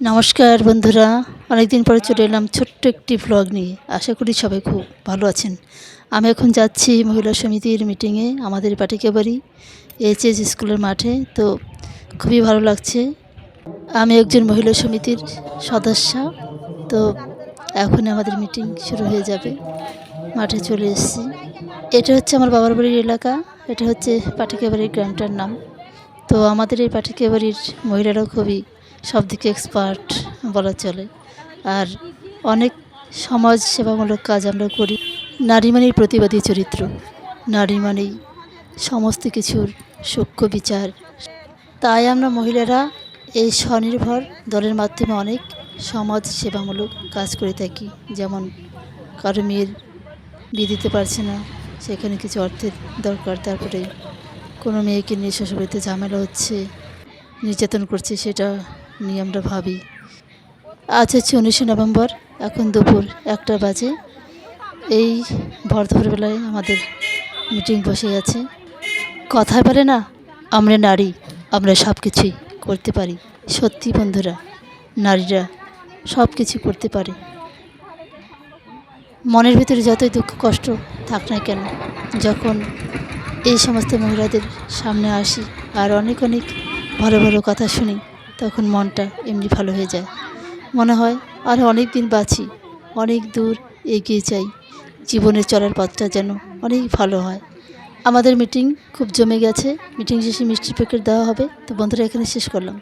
নমস্কার বন্ধুরা, অনেকদিন পরে চলে এলাম ছোট্ট একটি ভ্লগ নিয়ে। আশা করি সবাই খুব ভালো আছেন। আমি এখন যাচ্ছি মহিলা সমিতির মিটিংয়ে আমাদের পাটিকাবাড়ি এইচ এস স্কুলের মাঠে। তো খুবই ভালো লাগছে। আমি একজন মহিলা সমিতির সদস্য। তো এখন আমাদের মিটিং শুরু হয়ে যাবে। মাঠে চলে এসেছি। এটা হচ্ছে আমার বাবার বাড়ির এলাকা। এটা হচ্ছে পাটিকাবাড়ির গ্রামটার নাম। তো আমাদের এই পাটিকাবাড়ির মহিলারা খুবই সব দিকে এক্সপার্ট বলা চলে। আর অনেক সমাজ সেবামূলক কাজ আমরা করি। নারী মানেই প্রতিবাদী চরিত্র। নারী মানেই সমস্ত কিছুর সূক্ষ্ম বিচার। তাই আমরা মহিলারা এই স্বনির্ভর দলের মাধ্যমে অনেক সমাজ সেবামূলক কাজ করে থাকি। যেমন কারও মেয়ের বিয়ে দিতে পারছে না, সেখানে কিছু অর্থের দরকার, তারপরে কোনো মেয়েকে নিয়ে শ্বশুরবাড়িতে ঝামেলা হচ্ছে, নির্যাতন করছে, সেটা নিয়ে আমরা ভাবি। আজ হচ্ছে উনিশে নভেম্বর, এখন দুপুর একটা বাজে। এই ভর দুপুরবেলায় আমাদের মিটিং বসে আছে। কথায় বলে না, আমরা নারী, আমরা সব কিছুই করতে পারি। সত্যি বন্ধুরা, নারীরা সব কিছু করতে পারে। মনের ভিতরে যতই দুঃখ, কষ্ট থাক না কেন, যখন এই সমস্ত মহিলাদের সামনে আসি আর অনেক অনেক ভালো ভালো কথা শুনি তখন মনটা এমনি ভালো হয়ে যায়। মনে হয় আর অনেক দিন বাঁচি, অনেক দূর এগিয়ে যাই। জীবনের চলার পথটা যেন অনেক ভালো হয়। আমাদের মিটিং খুব জমে গেছে। মিটিং শেষে মিষ্টি প্যাকেট দেওয়া হবে। তো বন্ধুরা, এখানে শেষ করলাম।